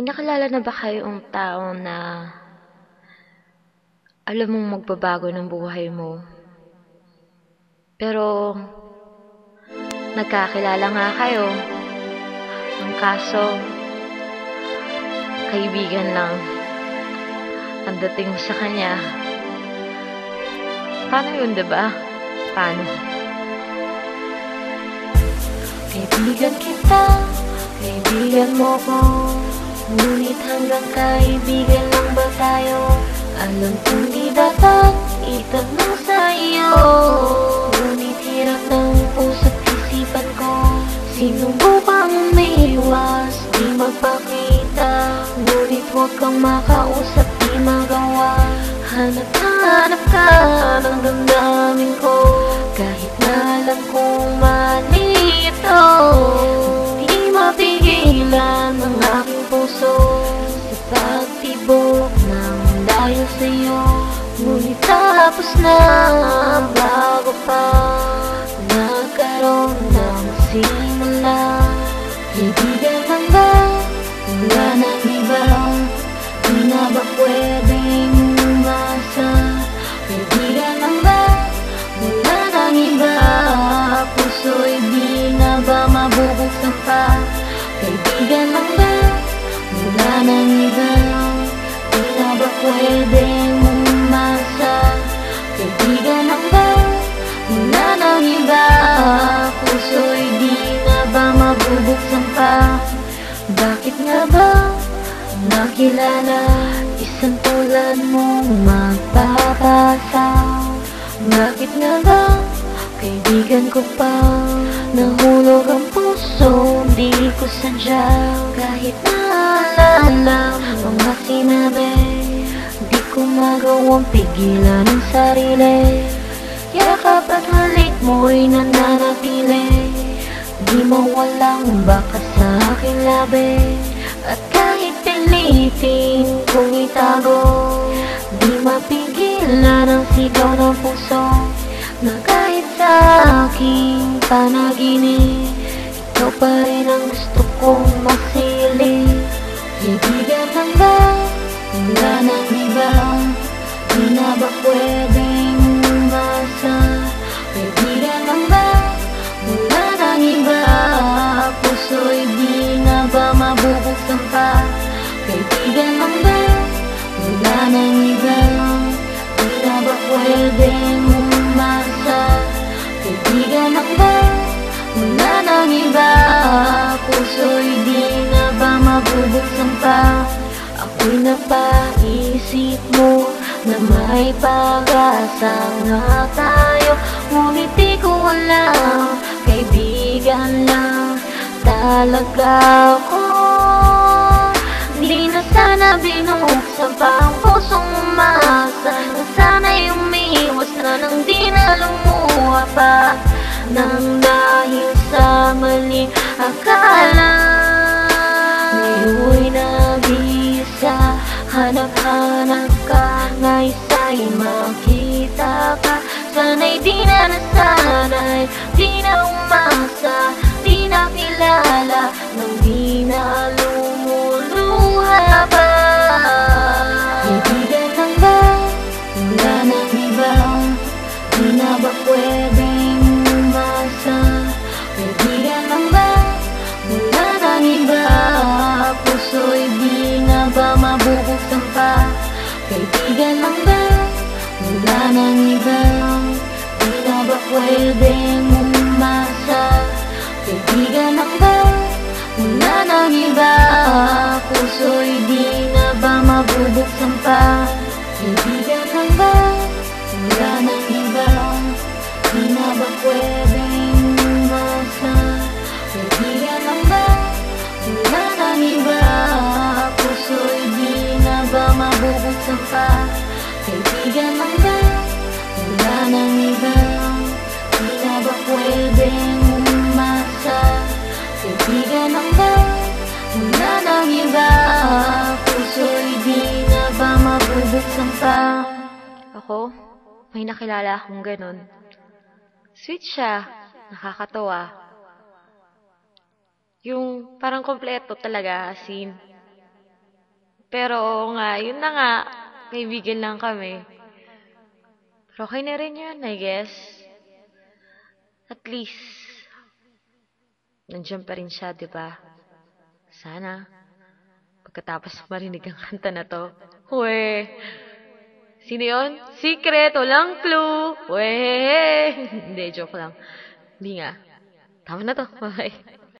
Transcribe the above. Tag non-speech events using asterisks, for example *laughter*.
May nakilala na ba kayong tao na alam mong magbabago ng buhay mo? Pero nagkakilala nga kayo. Ang kaso, kaibigan lang ang dating sa kanya. Paano yun, diba? Paano? Kaibigan kita, kaibigan mo ko Ngunit hanggang kaibigan lang ba tayo? Alam kong di dapat itanong sa iyo. Ngunit hirap ng puso't isipan ko Sinubukang umiiwas, di magpakita. Ngunit huwag kang makausap, di magawa. Hanap-hanap ka ng damdamin ko. Kahit na alam kong mali ito sa'yo. Ngunit tapos na bago pa nakilala Isang tulad mong magpapasa. Bakit nga ba kaibigan ko pa? Nahulog ang puso Di ko sadya. Kahit naalala Mga sinabi Di ko magawang pigilan ang sarili. Yakap at halik mo'y nananatili. Di mawalang baka sa aking labi. At kahit pilitin kong itago Di mapigilan ang sigaw ng puso Na kahit sa aking panaginip Ikaw pa rin ang gusto kong masilip Kaibigan lang ba? Wala nang iba Di na ba pwedeng Ako'y napaisip mo Na may pag-asa nga tayo. Ngunit di ko alam Kaibigan lang talaga ako. Di na sana binuksan pa ang pusong umasa Na sana'y umiwas na nang di na lumuha pa. Nang dahil sa maling akala isa'y makita ka Sana'y di na nasanay Di na umasa Di na kilala Nang di na lumuluha pa Kaibigan lang ba? Wala nang iba Di na ba pwedeng umasa? Kaibigan lang ba? Wala nang iba Puso'y di na ba mabubuksan pa? Kaibigan lang ba? Wala nang iba na ba pwedeng umasa? Kaibigan lang ba? Wala nang iba Puso'y di na ba mabubuksan pa? Mabubuksan pa? Ako, may nakilala akong ganun. Sweet siya. Nakakatawa. Yung parang kompleto talaga, as in, Pero oo nga, yun na nga. Kaibigan lang kami. Pero okay na rin yun, I guess. At least, nandiyan pa rin siya, di ba? Sana, pagkatapos marinig ang kanta na to, we, sino yun? Secret, walang clue. We, hindi, joke lang. *laughs* Hindi nga. Tama na to. Bye. *laughs*